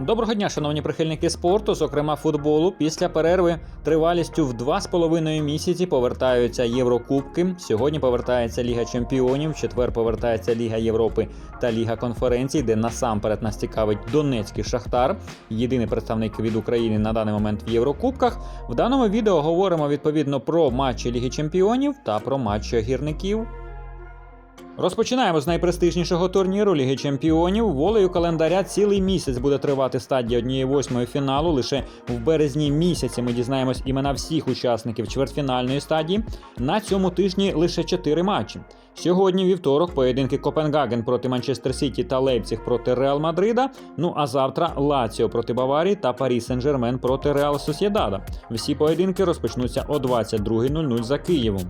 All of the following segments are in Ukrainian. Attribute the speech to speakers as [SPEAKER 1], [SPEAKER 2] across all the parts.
[SPEAKER 1] Доброго дня, шановні прихильники спорту, зокрема футболу. Після перерви тривалістю в 2,5 місяці повертаються Єврокубки. Сьогодні повертається Ліга Чемпіонів, четвер повертається Ліга Європи та Ліга конференцій, де насамперед нас цікавить Донецький Шахтар, єдиний представник від України на даний момент в Єврокубках. В даному відео говоримо відповідно про матчі Ліги Чемпіонів та про матчі гірників. Розпочинаємо з найпрестижнішого турніру Ліги Чемпіонів. Волею календаря цілий місяць буде тривати стадія однієї восьмої фіналу. Лише в березні місяці ми дізнаємось імена всіх учасників чвертьфінальної стадії. На цьому тижні лише чотири матчі. Сьогодні вівторок поєдинки Копенгаген проти Манчестер Сіті та Лейпциг проти Реал Мадрида. Ну а завтра Лаціо проти Баварії та Парі Сен-Жермен проти Реал Сосєдада. Всі поєдинки розпочнуться о 22.00 за Києвом.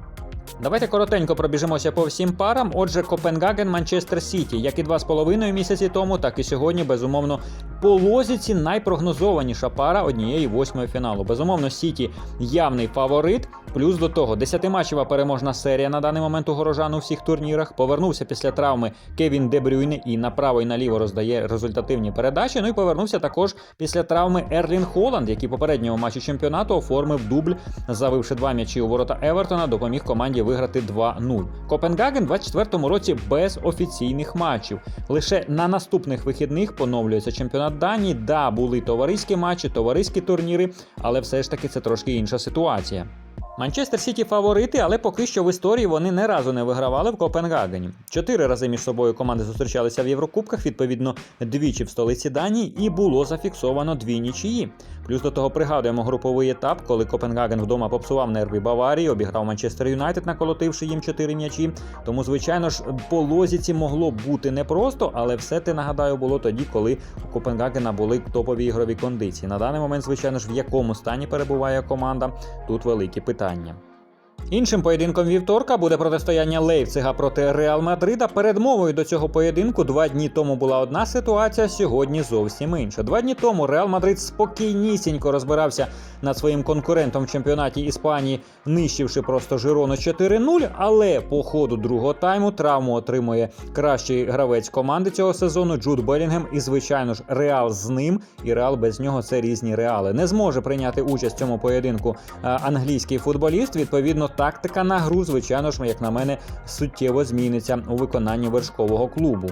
[SPEAKER 1] Давайте коротенько пробіжимося по всім парам. Отже, Копенгаген, Манчестер Сіті, як і два з половиною місяці тому, так і сьогодні, безумовно, по лозіці найпрогнозованіша пара однієї восьмої фіналу. Безумовно, Сіті явний фаворит. Плюс до того, десятиматчева переможна серія на даний момент у горожан у всіх турнірах. Повернувся після травми Кевін Дебрюйне і направо і наліво роздає результативні передачі. Ну і повернувся також після травми Ерлін Холланд, який попереднього матчу чемпіонату оформив дубль, завивши два м'ячі у ворота Евертона, допоміг команді виграти 2-0. Копенгаген в 24-му році без офіційних матчів. Лише на наступних вихідних поновлюється чемпіонат Данії. Да, були товариські матчі, товариські турніри, але все ж таки це трошки інша ситуація. Манчестер Сіті фаворити, але поки що в історії вони не разу не вигравали в Копенгагені. Чотири рази між собою команди зустрічалися в Єврокубках, відповідно, двічі в столиці Данії, і було зафіксовано дві нічиї. Плюс до того пригадуємо груповий етап, коли Копенгаген вдома попсував нерви Баварії, обіграв Манчестер Юнайтед, наколотивши їм чотири м'ячі. Тому, звичайно ж, по лозіці могло бути непросто, але все те нагадаю було тоді, коли у Копенгагена були топові ігрові кондиції. На даний момент, звичайно ж, в якому стані перебуває команда, тут великі питання питанням. Іншим поєдинком вівторка буде протистояння Лейпцига проти Реал Мадрида. Передмовою до цього поєдинку два дні тому була одна ситуація, сьогодні зовсім інша. Два дні тому Реал Мадрид спокійнісінько розбирався над своїм конкурентом в чемпіонаті Іспанії, нищивши просто Жирону 4-0. Але по ходу другого тайму травму отримує кращий гравець команди цього сезону Джуд Белінгем. І, звичайно ж, Реал з ним, і Реал без нього це різні реали. Не зможе прийняти участь в цьому поєдинку е, англійський футболіст. Відповідно, тактика на гру, звичайно ж, як на мене, суттєво зміниться у виконанні вершкового клубу.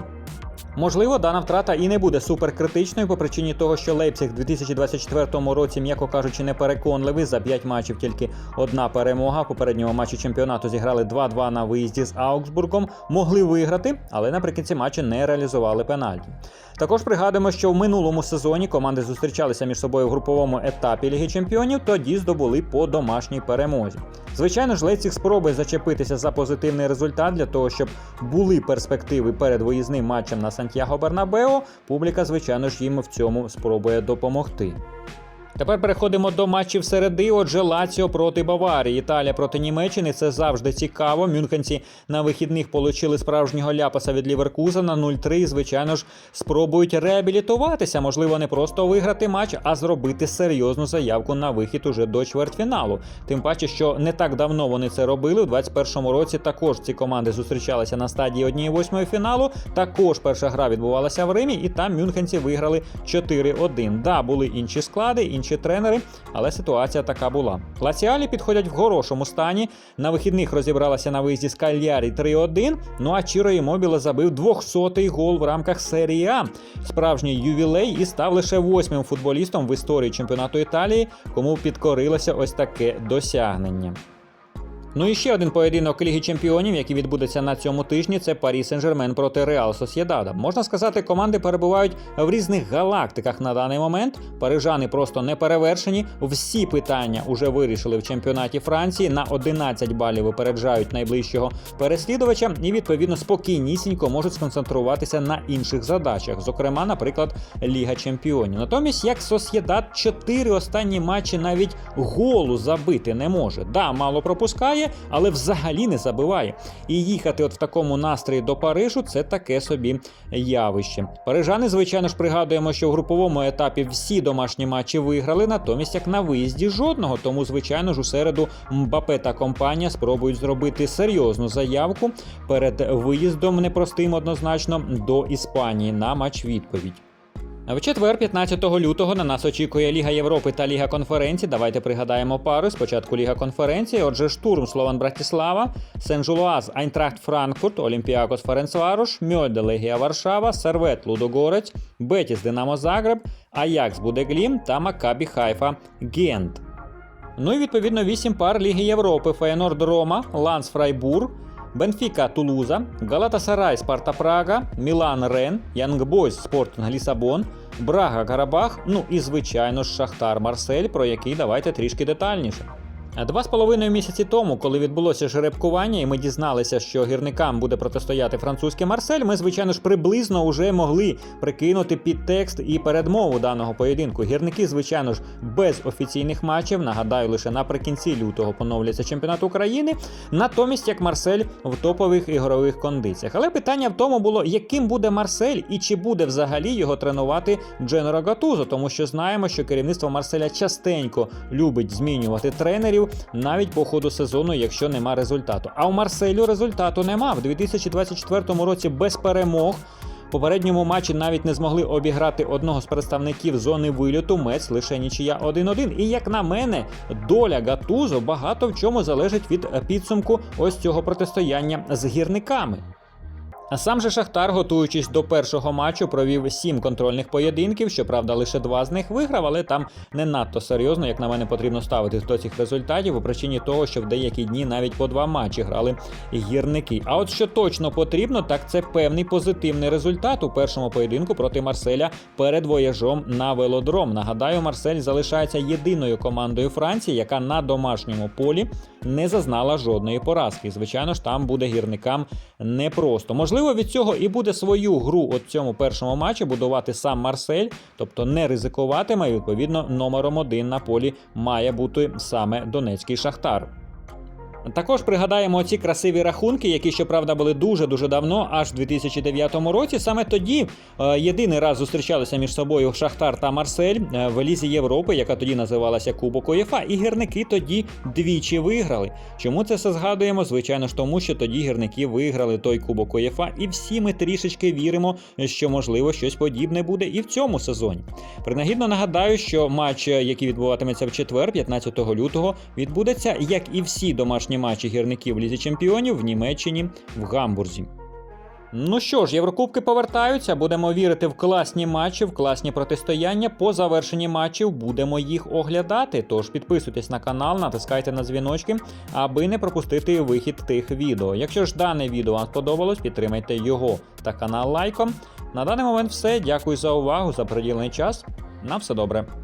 [SPEAKER 1] Можливо, дана втрата і не буде суперкритичною по причині того, що Лейпциг в 2024 році, м'яко кажучи, не переконливий. За 5 матчів тільки одна перемога. В попередньому матчі чемпіонату зіграли 2-2 на виїзді з Аугсбургом. Могли виграти, але наприкінці матчу не реалізували пенальті. Також пригадуємо, що в минулому сезоні команди зустрічалися між собою в груповому етапі Ліги Чемпіонів, тоді здобули по домашній перемозі. Звичайно ж, Лейпциг спробує зачепитися за позитивний результат для того, щоб були перспективи перед виїзним матчем на Сантьяго Бернабео. Публіка, звичайно ж, їм в цьому спробує допомогти. Тепер переходимо до матчів середи. Отже, Лаціо проти Баварії. Італія проти Німеччини. Це завжди цікаво. Мюнхенці на вихідних получили справжнього ляпаса від Ліверкузена 0-3. І, Звичайно ж, спробують реабілітуватися. Можливо, не просто виграти матч, а зробити серйозну заявку на вихід уже до чвертьфіналу. Тим паче, що не так давно вони це робили. У 21-му році також ці команди зустрічалися на стадії 1-8 фіналу. Також перша гра відбувалася в Римі, і там мюнхенці виграли 4-1. Да, були інші склади, тренери, але ситуація така була. Лаціалі підходять в хорошому стані. На вихідних розібралася на виїзді з Кальярі 3-1. Ну а Чіро Імобіле забив 200-й гол в рамках серії А. Справжній ювілей і став лише восьмим футболістом в історії чемпіонату Італії, кому підкорилося ось таке досягнення. Ну і ще один поєдинок Ліги Чемпіонів, який відбудеться на цьому тижні, це Парі Сен-Жермен проти Реал Сосєдада. Можна сказати, команди перебувають в різних галактиках на даний момент. Парижани просто не перевершені. Всі питання вже вирішили в чемпіонаті Франції. На 11 балів випереджають найближчого переслідувача і відповідно спокійнісінько можуть сконцентруватися на інших задачах, зокрема, наприклад, Ліга Чемпіонів. Натомість, як Сосєдад, чотири останні матчі навіть голу забити не може. Да, мало пропускає але взагалі не забиває. І їхати от в такому настрої до Парижу це таке собі явище. Парижани, звичайно ж, пригадуємо, що в груповому етапі всі домашні матчі виграли, натомість як на виїзді жодного. Тому, звичайно ж, у середу Мбапе та компанія спробують зробити серйозну заявку перед виїздом непростим однозначно до Іспанії на матч відповідь. В четвер, 15 лютого, на нас очікує Ліга Європи та Ліга конференцій. Давайте пригадаємо пари. Спочатку Ліга конференції. Отже, штурм Слован Братіслава, Сен-Жулуаз, Айнтрахт Франкфурт, Олімпіакос Ференцварош, Мьольде Легія Варшава, Сервет Лудогорець, Бетіс Динамо Загреб, Аякс Будеглім та Макабі Хайфа Гент. Ну і відповідно 8 пар Ліги Європи: Фейнорд Рома, Ланс Фрайбур, Бенфіка Тулуза, Галата Сарай Спарта Прага, Мілан Рен, Янгбойс Спортинг Лісабон, Брага Карабах, ну і звичайно ж Шахтар Марсель, про який давайте трішки детальніше. Два з половиною місяці тому, коли відбулося жеребкування, і ми дізналися, що гірникам буде протистояти французький Марсель, ми, звичайно ж, приблизно вже могли прикинути підтекст і передмову даного поєдинку. Гірники, звичайно ж, без офіційних матчів. Нагадаю, лише наприкінці лютого поновлюється чемпіонат України. Натомість, як Марсель в топових ігрових кондиціях. Але питання в тому було, яким буде Марсель і чи буде взагалі його тренувати Дженеро Гатузо, тому що знаємо, що керівництво Марселя частенько любить змінювати тренерів навіть по ходу сезону, якщо нема результату. А у Марселю результату нема. В 2024 році без перемог. Попередньому матчі навіть не змогли обіграти одного з представників зони вильоту. Мець лише нічия 1-1. І як на мене, доля Гатузо багато в чому залежить від підсумку ось цього протистояння з гірниками. А сам же Шахтар, готуючись до першого матчу, провів сім контрольних поєдинків. Щоправда, лише два з них виграв, але там не надто серйозно, як на мене, потрібно ставитись до цих результатів у причині того, що в деякі дні навіть по два матчі грали гірники. А от що точно потрібно, так це певний позитивний результат у першому поєдинку проти Марселя перед вояжом на велодром. Нагадаю, Марсель залишається єдиною командою Франції, яка на домашньому полі не зазнала жодної поразки. Звичайно ж, там буде гірникам непросто. Можливо, від цього і буде свою гру у цьому першому матчі будувати сам Марсель, тобто не ризикуватиме. І відповідно номером один на полі має бути саме Донецький Шахтар. Також пригадаємо ці красиві рахунки, які, щоправда, були дуже дуже давно, аж в 2009 році. Саме тоді е, єдиний раз зустрічалися між собою Шахтар та Марсель е, в Лізі Європи, яка тоді називалася Кубок УЄФА, і гірники тоді двічі виграли. Чому це все згадуємо? Звичайно ж, тому що тоді гірники виграли той Кубок УЄФА, і всі ми трішечки віримо, що можливо щось подібне буде і в цьому сезоні. Принагідно нагадаю, що матч, е, який відбуватиметься в четвер, 15 лютого, відбудеться, як і всі домашні матчі гірників Лізі Чемпіонів в Німеччині в Гамбурзі. Ну що ж, Єврокубки повертаються. Будемо вірити в класні матчі, в класні протистояння. По завершенні матчів будемо їх оглядати. Тож підписуйтесь на канал, натискайте на дзвіночки, аби не пропустити вихід тих відео. Якщо ж дане відео вам сподобалось, підтримайте його та канал лайком. На даний момент все. Дякую за увагу, за приділений час. На все добре.